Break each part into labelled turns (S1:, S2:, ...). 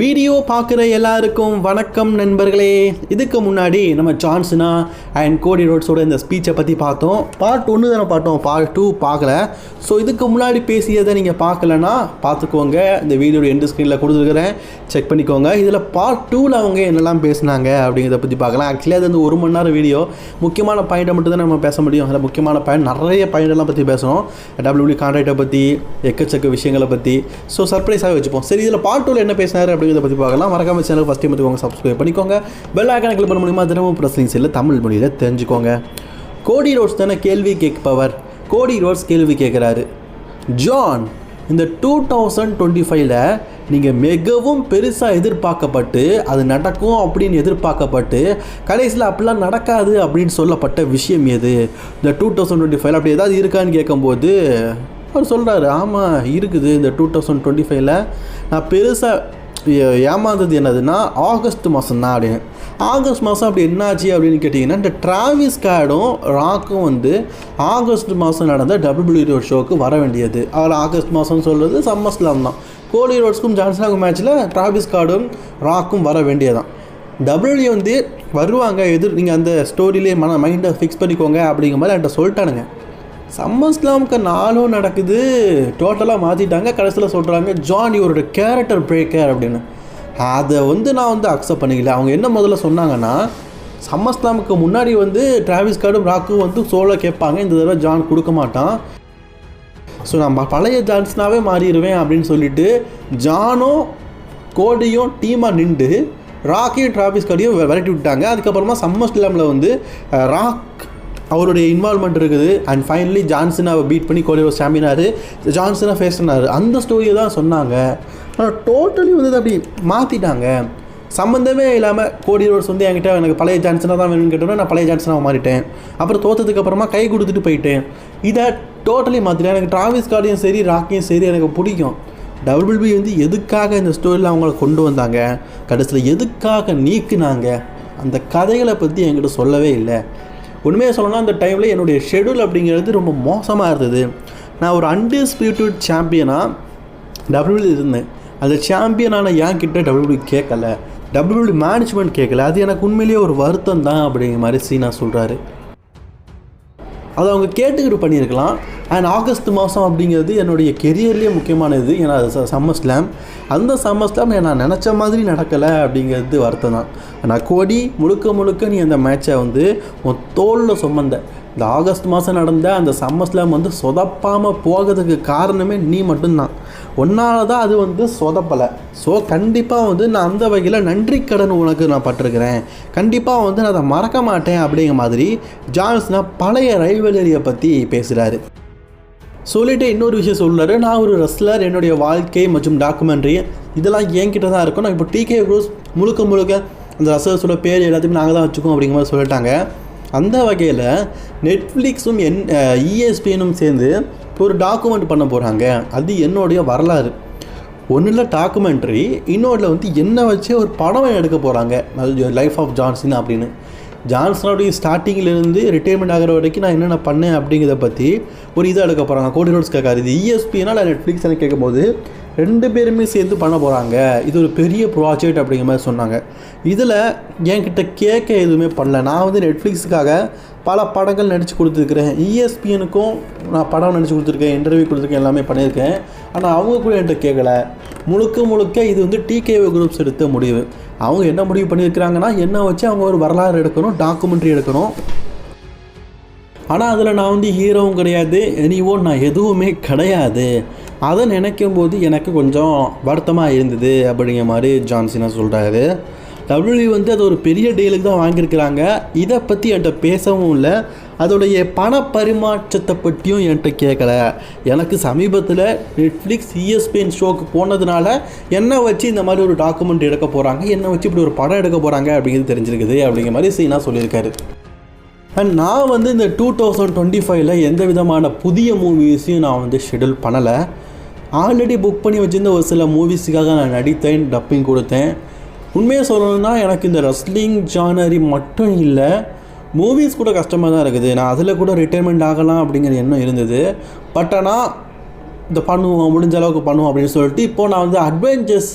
S1: Video பார்க்குற எல்லாருக்கும் வணக்கம் நண்பர்களே. இதுக்கு முன்னாடி நம்ம ஜான்சனா அண்ட் கோடி ரோட்ஸோட இந்த ஸ்பீச்சை பற்றி பார்த்தோம். பார்ட் ஒன்று தானே பார்த்தோம். பார்ட் டூ பார்க்கல. ஸோ இதுக்கு முன்னாடி பேசியதை நீங்கள் பார்க்கலன்னா பார்த்துக்கோங்க. இந்த வீடியோட எண்டு ஸ்க்ரீனில் கொடுத்துருக்குறேன். செக் பண்ணிக்கோங்க. இதில் பார்ட் டூவில் அவங்க என்னெல்லாம் பேசினாங்க அப்படிங்கிறத பற்றி பார்க்கலாம். ஆக்சுவலி அது வந்து ஒரு மணி நேரம் வீடியோ முக்கியமான பாயிண்ட்டை மட்டும் தான் நம்ம பேச முடியும். அதில் முக்கியமான பாயிண்ட் நிறைய பாயிண்டெல்லாம் பற்றி பேசணும் டபிள்யூடி கான்ட்ராக்டை பற்றி எக்கச்சக்க விஷயங்களை பற்றி ஸோ சர்ப்ரைஸாக வச்சுப்போம். சரி இதில் பார்ட் டூவில் என்ன பேசினார் அப்படின்னு அப்படிங்கிறத பற்றி பார்க்கலாம். மறக்காம சேனல் ஃபஸ்ட் டைம் பார்த்துக்கோங்க சப்ஸ்கிரைப் பண்ணிக்கோங்க. பெல் ஐக்கான கிளிக் பண்ண முடியுமா தினமும் ப்ரெஸ்லிங் செல்ல தமிழ் மொழியில் தெரிஞ்சுக்கோங்க. கோடி ரோட்ஸ் தானே கேள்வி கேட்பவர்? கோடி ரோட்ஸ் கேள்வி கேட்குறாரு. ஜான் இந்த டூ தௌசண்ட் டுவெண்ட்டி ஃபைவ்ல நீங்கள் மிகவும் பெருசாக எதிர்பார்க்கப்பட்டு அது நடக்கும் அப்படின்னு எதிர்பார்க்கப்பட்டு கடைசியில் அப்படிலாம் நடக்காது அப்படின்னு சொல்லப்பட்ட விஷயம் எது? இந்த டூ தௌசண்ட் டுவெண்ட்டி ஃபைவ்ல அப்படி ஏதாவது இருக்கான்னு கேட்கும்போது அவர் சொல்கிறாரு ஆமாம் இருக்குது இந்த டூ தௌசண்ட் டுவெண்ட்டி ஃபைவ்ல நான் பெருசாக ஏமாந்தது என்னதுன்னா ஆகஸ்ட் மாதம் தான் அப்படின்னு. ஆகஸ்ட் மாதம் அப்படி என்னாச்சு அப்படின்னு கேட்டிங்கன்னா இந்த டிராவிஸ் கார்டும் ராக்கும் வந்து ஆகஸ்ட் மாதம் நடந்த டபிள்யூ ஷோக்கு வர வேண்டியது. அவர் ஆகஸ்ட் மாதம் சொல்கிறது சம்மஸ்லாம் தான். கோலி ரோட்ஸ்க்கும் ஜான்சனாக்கும் மேட்ச்சில் டிராவிஸ் கார்டும் ராக்கும் வர வேண்டியதான் டபிள்யூ வந்து வருவாங்க எதிர் நீங்கள் அந்த ஸ்டோரியிலே மன மைண்டை ஃபிக்ஸ் பண்ணிக்கோங்க அப்படிங்கிற மாதிரி என்கிட்ட சொல்லிட்டானுங்க. சம்மஸ்லாமுக்கு நாளும் நடக்குது. டோட்டலாக மாற்றிட்டாங்க கடைசியில் சொல்கிறாங்க ஜான் இவரோட கேரக்டர் பிரேக்கர் அப்படின்னு. அதை வந்து நான் வந்து அக்செப்ட் பண்ணிக்கல. அவங்க என்ன முதல்ல சொன்னாங்கன்னா சம்மஸ்லாமுக்கு முன்னாடி வந்து டிராவிஸ் கார்டும் ராக்கும் வந்து சோலோ கேட்பாங்க. இந்த தடவை ஜான் கொடுக்க மாட்டான். ஸோ நான் பழைய ஜான்ஸ்னாவே மாறிடுவேன் அப்படின்னு சொல்லிட்டு ஜானும் கோடியும் டீமாக நின்று ராக்கையும் டிராவிஸ் கார்டையும் விரட்டி விட்டாங்க. அதுக்கப்புறமா சம்மர் ஸ்லாமில் வந்து ராக் அவருடைய இன்வால்மெண்ட் இருக்குது. அண்ட் ஃபைனலி ஜான்சனாவை பீட் பண்ணி கோடி ரோஸ் ஜான்சனை ஃபேஸ் பண்ணார். அந்த ஸ்டோரியை தான் சொன்னாங்க. ஆனால் டோட்டலி வந்து இதை அப்படி மாற்றிட்டாங்க சம்மந்தமே இல்லாமல் கோடி ரோட்ஸ் வந்து என்கிட்ட எனக்கு பழைய ஜான்சனாக தான் வேணும்னு கேட்டோன்னா நான் பழைய ஜான்சனாக மாறிட்டேன். அப்புறம் தோத்ததுக்கு அப்புறமா கை கொடுத்துட்டு போயிட்டேன். இதை டோட்டலி மாற்றிட்டேன் எனக்கு டிராவிஸ் கார்டையும் சரி ராக்கையும் சரி எனக்கு பிடிக்கும். டபிள்யூபி வந்து எதுக்காக இந்த ஸ்டோரியில் அவங்கள கொண்டு வந்தாங்க? கடைசியில் எதுக்காக நீக்குனாங்க? அந்த கதைகளை பற்றி என்கிட்ட சொல்லவே இல்லை. உண்மையாக சொல்லணும்னா அந்த டைமில் என்னுடைய ஷெடியூல் அப்படிங்கிறது ரொம்ப மோசமாக இருந்தது. நான் ஒரு அன்டிஸ்பியூட்டட் சாம்பியனாக டபிள்யூபிள் இருந்தேன். அந்த சாம்பியனான ஏன் கிட்ட டபிள்யூபி கேட்கல. டபிள்யூபி மேனேஜ்மெண்ட் கேட்கல. அது எனக்கு உண்மையிலேயே ஒரு வருத்தம் தான் அப்படிங்கிற மாதிரி சீனா சொல்கிறாரு அதை அவங்க கேட்டுக்கிட்டு பண்ணியிருக்கலாம். அண்ட் ஆகஸ்ட் மாதம் அப்படிங்கிறது என்னுடைய கெரியர்லேயே முக்கியமானது. ஏன்னா அது சம்மர் ஸ்லாம் அந்த சம்மர் ஸ்லாம் நான் நினச்ச மாதிரி நடக்கலை அப்படிங்கிறது வருத்தம் தான் ஆனால் கோடி முழுக்க முழுக்க நீ அந்த மேட்சை வந்து உன் தோளில் சுமந்த இந்த ஆகஸ்ட் மாதம் நடந்த அந்த சம்மர் ஸ்லாம் வந்து சொதப்பாமல் போகிறதுக்கு காரணமே நீ மட்டும்தான். ஒன்றால் தான் அது வந்து சொதப்பலை. ஸோ கண்டிப்பாக வந்து நான் அந்த வகையில் நன்றி கடன் உனக்கு நான் பட்டிருக்கிறேன். கண்டிப்பாக வந்து நான் அதை மறக்க மாட்டேன் அப்படிங்கிற மாதிரி ஜான்ஸ்னா பழைய ரைவலரியை பற்றி பேசுகிறாரு சொல்லிட்டு இன்னொரு விஷயம் சொல்றாரு. நான் ஒரு ரெஸ்லர் என்னுடைய வாழ்க்கை மற்றும் டாக்குமெண்ட்ரி இதெல்லாம் என்கிட்ட தான் இருக்கும். நான் இப்போ டிகே குரூஸ் முழுக்க முழுக்க அந்த ரசல்ஸோட பேர் எல்லாத்தையுமே நாங்கள் தான் வச்சுக்கோம் அப்படிங்கிற மாதிரி சொல்லிட்டாங்க. அந்த வகையில் நெட்ஃப்ளிக்ஸும் என் இஎஸ்பிஎனும் சேர்ந்து ஒரு டாக்குமெண்ட் பண்ண போகிறாங்க அது என்னுடைய வரலாறு. ஒன்றில் டாக்குமெண்ட்ரி இன்னொன்றில் வந்து என்ன வச்சு ஒரு படம் எடுக்க போகிறாங்க அது லைஃப் ஆஃப் ஜான்சன் அப்படின்னு. ஜான்சனுடைய ஸ்டார்டிங்கிலேருந்து ரிட்டைர்மெண்ட் ஆகிற வரைக்கும் நான் என்னென்ன பண்ணேன் அப்படிங்கிறத பற்றி ஒரு இதாக எடுக்க போகிறாங்க கோடி ரோட்ஸ் கேட்காது. இது இஎஸ்பினா நெட்ஃப்ளிக்ஸ் கேட்கும்போது ரெண்டு பேருமே சேர்ந்து பண்ண போகிறாங்க இது ஒரு பெரிய ப்ராஜெக்ட் அப்படிங்கிற மாதிரி சொன்னாங்க. இதில் என்கிட்ட கேட்க எதுவுமே பண்ணல. நான் வந்து நெட்ஃப்ளிக்ஸுக்காக பல படங்கள் நடித்து கொடுத்துருக்குறேன். இஎஸ்பிஎனுக்கும் நான் படம் நடித்து கொடுத்துருக்கேன். இன்டர்வியூ கொடுத்துருக்கேன். எல்லாமே பண்ணியிருக்கேன். ஆனால் அவங்க கூட என்கிட்ட கேட்கல. முழுக்க முழுக்க இது வந்து டிகேஓ குரூப்ஸ் எடுத்த முடிவு. அவங்க என்ன முடிவு பண்ணியிருக்கிறாங்கன்னா என்ன வச்சு அவங்க ஒரு வரலாறு எடுக்கணும் டாக்குமெண்ட்ரி எடுக்கணும். ஆனால் அதில் நான் வந்து ஹீரோவும் கிடையாது. எனிவோ நான் எதுவுமே கிடையாது. அதை நினைக்கும் போது எனக்கு கொஞ்சம் வருத்தமாக இருந்தது அப்படிங்கிற மாதிரி ஜான்சினா சொல்கிறாரு டபிள்யூ வந்து அது ஒரு பெரிய டீலுக்கு தான் வாங்கியிருக்கிறாங்க. இதை பற்றி என்கிட்ட பேசவும் இல்லை. அதோடைய பண பரிமாற்றத்தை பற்றியும் என்கிட்ட கேட்கல எனக்கு சமீபத்தில் நெட்ஃப்ளிக்ஸ் இஎஸ்பிஎன் ஷோக்கு போனதுனால என்னை வச்சு இந்த மாதிரி ஒரு டாக்குமெண்ட் எடுக்க போகிறாங்க என்னை வச்சு இப்படி ஒரு படம் எடுக்க போகிறாங்க அப்படிங்கிறது தெரிஞ்சிருக்குது அப்படிங்கிற மாதிரி சீனா சொல்லியிருக்காரு. அண்ட் நான் வந்து இந்த டூ தௌசண்ட் டுவெண்ட்டி ஃபைவ்ல எந்த விதமான புதிய மூவிஸையும் நான் வந்து ஷெடியூல் பண்ணலை. ஆல்ரெடி புக் பண்ணி வச்சிருந்த ஒரு சில மூவிஸுக்காக நான் நடித்தேன் டப்பிங் கொடுத்தேன். உண்மையாக சொல்லணும்னா எனக்கு இந்த ரெஸ்லிங் ஜானரி மட்டும் இல்லை மூவிஸ் கூட கஷ்டமாக தான் இருக்குது. நான் அதில் கூட ரிட்டைர்மெண்ட் ஆகலாம் அப்படிங்கிற எண்ணம் இருந்தது. பட் ஆனால் இந்த பண்ணுவோம் முடிஞ்ச அளவுக்கு பண்ணுவோம் அப்படின்னு சொல்லிட்டு இப்போது நான் வந்து அட்வென்ச்சர்ஸ்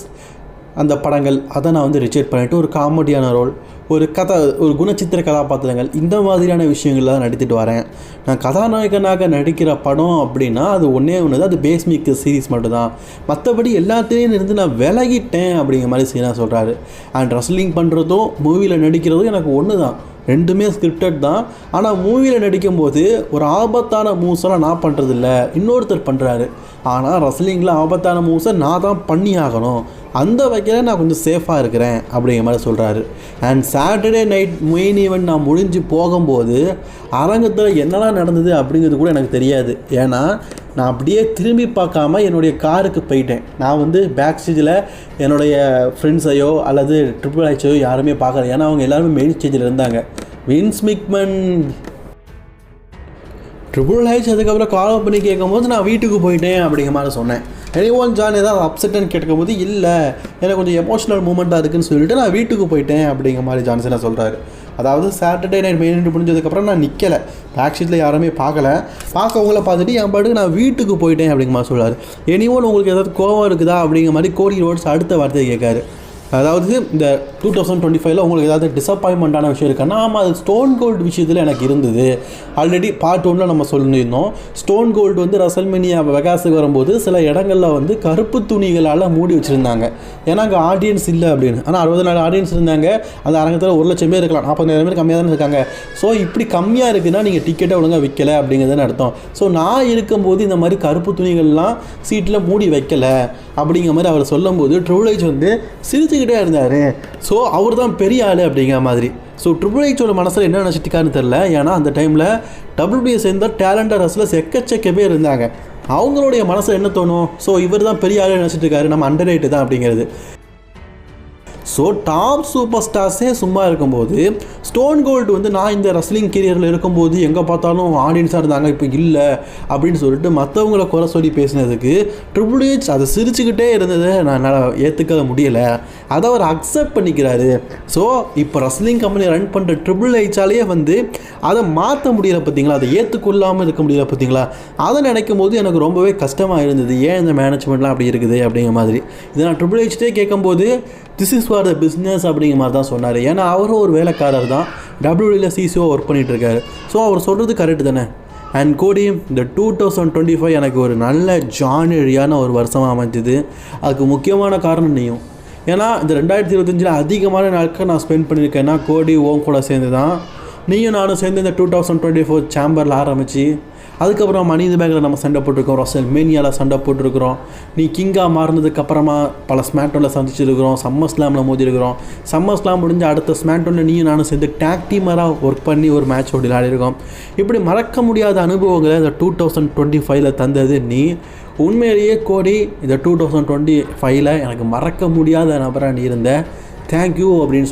S1: அந்த படங்கள் அதை நான் வந்து ரிச்சேட் பண்ணிவிட்டு ஒரு காமெடியான ரோல் ஒரு கதை ஒரு குணச்சித்திர கதாபாத்திரங்கள் இந்த மாதிரியான விஷயங்களில் தான் நடித்துட்டு வரேன். நான் கதாநாயகனாக நடிக்கிற படம் அப்படின்னா அது ஒன்றே ஒன்று தான். அது பேஸ்மிக் சீரிஸ் மட்டும்தான். மற்றபடி எல்லாத்துலேயும் இருந்து நான் விலகிட்டேன் அப்படிங்கிற மாதிரி சீனா சொல்கிறாரு அண்ட் ரஸ்லிங் பண்ணுறதும் மூவியில் நடிக்கிறதும் எனக்கு ஒன்று தான். ரெண்டுமே ஸ்கிரிப்டட் தான். ஆனால் மூவியில் நடிக்கும்போது ஒரு ஆபத்தான மூவ்ஸெல்லாம் நான் பண்ணுறதில்ல இன்னொருத்தர் பண்ணுறாரு ஆனால் ரஸ்லிங்கில் ஆபத்தான மூவ்ஸை நான் தான் பண்ணி ஆகணும் அந்த வகையில் நான் கொஞ்சம் சேஃபாக இருக்கிறேன் அப்படிங்கிற மாதிரி சொல்கிறாரு and Saturday night main event நான் முடிஞ்சு போகும்போது அரங்கத்தில் என்னெல்லாம் நடந்தது அப்படிங்கிறது கூட எனக்கு தெரியாது. ஏன்னா நான் அப்படியே திரும்பி பார்க்காம என்னுடைய காருக்கு போயிட்டேன். நான் வந்து பேக் ஸ்டேஜில் என்னுடைய ஃப்ரெண்ட்ஸையோ அல்லது ட்ரிபிள் ஹெச்சையோ யாருமே பார்க்கல. ஏன்னா அவங்க எல்லாருமே மெயின் ஸ்டேஜில் இருந்தாங்க. வின்ஸ் மிக்மன் ட்ரிபிள் ஹெச் அதுக்கப்புறம் கால் பண்ணி கேட்கும்போது நான் வீட்டுக்கு போயிட்டேன் அப்படிங்கிற மாதிரி சொன்னேன். எனி ஒன் ஜான் ஏதாவது அப்செட்டுன்னு கேட்கும்போது இல்லை எனக்கு கொஞ்சம் எமோஷனல் மூமெண்ட்டாக இருக்குன்னு சொல்லிட்டு நான் வீட்டுக்கு போயிட்டேன் அப்படிங்கிற மாதிரி ஜான்சனை சொல்கிறாரு அதாவது சாட்டர்டே நைட் மெயின் முடிஞ்சதுக்கப்புறம் நான் நிற்கலை பேக் ஷீட்டில் யாருமே பார்க்கல. பார்க்கவங்கள பார்த்துட்டு என் பாட்டுக்கு நான் வீட்டுக்கு போயிட்டேன் அப்படிங்கிற மாதிரி சொல்கிறார் எனி ஒன் உங்களுக்கு ஏதாவது கோவம் இருக்குதா அப்படிங்கிற மாதிரி கோடி ரோட்ஸ் அடுத்த வார்த்தையை கேட்காரு. அதாவது இந்த டூ தௌசண்ட் டுவெண்ட்டி ஃபைவ்ல உங்களுக்கு ஏதாவது டிசப்பாயின்மெண்ட்டான விஷயம் இருக்குன்னா ஆமாம் அது ஸ்டோன் கோல்டு விஷயத்தில் எனக்கு இருந்தது. ஆல்ரெடி பார்ட் ஒன்றில் நம்ம சொல்லியிருந்தோம். ஸ்டோன் கோல்டு வந்து ரசல்மெனியா வெகாஸுக்கு வரும்போது சில இடங்களில் வந்து கருப்பு துணிகளால் மூடி வச்சுருந்தாங்க. ஏன்னா அங்கே ஆடியன்ஸ் இல்லை அப்படின்னு. ஆனால் அறுபது நாலு ஆடியன்ஸ் இருந்தாங்க. அந்த அரங்கத்தில் ஒரு லட்சம் பேர் இருக்கலாம். நாற்பதாயிரம் பேர் கம்மியாக தானே இருக்காங்க. ஸோ இப்படி கம்மியாக இருக்குதுன்னா நீங்கள் டிக்கெட்டை ஒழுங்காக விற்கலை அப்படிங்கிறதுன்னு அர்த்தம். ஸோ நான் இருக்கும்போது இந்த மாதிரி கருப்பு துணிகள்லாம் சீட்டில் மூடி வைக்கலை அப்படிங்கிற மாதிரி அவர் சொல்லும்போது ட்ரூலேஜ் வந்து சிரிச்சு சிரிச்சுக்கிட்டே இருந்தார். ஸோ அவர் தான் பெரிய ஆள் அப்படிங்கிற மாதிரி. ஸோ ட்ரிபிள் ஹெச்சோட மனசில் என்ன நினச்சிட்டுக்கான்னு தெரில ஏன்னா அந்த டைமில் டபிள்யூபிஎ சேர்ந்த டேலண்டர் ரஸ்லர்ஸ் எக்கச்சக்க பேர் இருந்தாங்க. அவங்களுடைய மனசில் என்ன தோணும்? ஸோ இவர் தான் பெரிய ஆள் நினச்சிட்டு இருக்காரு. நம்ம அண்டர் தான் அப்படிங்கிறது. ஸோ டாப் சூப்பர் ஸ்டார்ஸே சும்மா இருக்கும்போது ஸ்டோன் கோல்டு வந்து நான் இந்த ரஸ்லிங் கெரியரில் இருக்கும்போது எங்கே பார்த்தாலும் ஆடியன்ஸாக இருந்தாங்க இப்போ இல்லை அப்படின்னு சொல்லிட்டு மற்றவங்கள குறை சொல்லி பேசினதுக்கு ட்ரிபிள் ஹெச் அதை சிரிச்சுக்கிட்டே இருந்ததை நான் என்னால் ஏற்றுக்க முடியலை. அதை அவர் அக்செப்ட் பண்ணிக்கிறாரு. ஸோ இப்போ ரஸ்லிங் கம்பெனி ரன் பண்ணுற ட்ரிபிள் ஹெச்சாலேயே வந்து அதை மாற்ற முடியல பார்த்தீங்களா அதை ஏற்றுக்கொள்ளாமல் இருக்க முடியல பார்த்தீங்களா அதை நினைக்கும் போது எனக்கு ரொம்பவே கஷ்டமாக இருந்தது. ஏன் இந்த மேனேஜ்மெண்ட்லாம் அப்படி இருக்குது அப்படிங்கிற மாதிரி. இதை நான் ட்ரிபிள் ஹெச்டே கேட்கும்போது this is for the business அப்படிங்கிற மாதிரி தான் சொன்னார். ஏன்னா அவரும் ஒரு வேலைக்காரர் தான். டபிள்யூடியில் சிசிஓ ஒர்க் பண்ணிகிட்ருக்காரு ஸோ அவர் சொல்கிறது கரெக்டு தானே? அண்ட் கோடி இந்த டூ தௌசண்ட் டுவெண்ட்டி ஃபைவ் எனக்கு ஒரு நல்ல ஜானரியான ஒரு வருஷமாக அமைஞ்சது. அதுக்கு முக்கியமான காரணம் நீயும் ஏன்னா இந்த ரெண்டாயிரத்தி இருபத்தஞ்சில் அதிகமான நாட்கள் நான் ஸ்பெண்ட் பண்ணியிருக்கேன்னா கோடி ஓம் கூட சேர்ந்து தான் நீயும் நானும் சேர்ந்து இந்த டூ தௌசண்ட் டுவெண்ட்டி ஃபோர் சேம்பரில் ஆரம்பித்து அதுக்கப்புறம் மணி இந்த பேங்கில் நம்ம சண்டை போட்டிருக்கோம். ரசல் மேனியாவில் சண்டை போட்டிருக்கிறோம். நீ கிங்காக மாறினதுக்கப்புறமா பல ஸ்மாட்டோனில் சந்திச்சிருக்கிறோம். சம்மர் ஸ்லாமில் மோதிருக்கிறோம் சம்மர் ஸ்லாம் முடிஞ்சு அடுத்த ஸ்மாட்டோனில் நீயும் நானும் சேர்ந்து டேக் டீமராக ஒர்க் பண்ணி ஒரு மேட்ச் ஓடி விளையாடிருக்கோம். இப்படி மறக்க முடியாத அனுபவங்களை இந்த டூ தௌசண்ட் டுவெண்ட்டி ஃபைவ்ல தந்தது நீ. உண்மையிலேயே கோடி இந்த டூ தௌசண்ட் டுவெண்ட்டி ஃபைவ்ல எனக்கு மறக்க முடியாத நபராக நீ இருந்த. தேங்க்யூ அப்படின்னு சொல்லி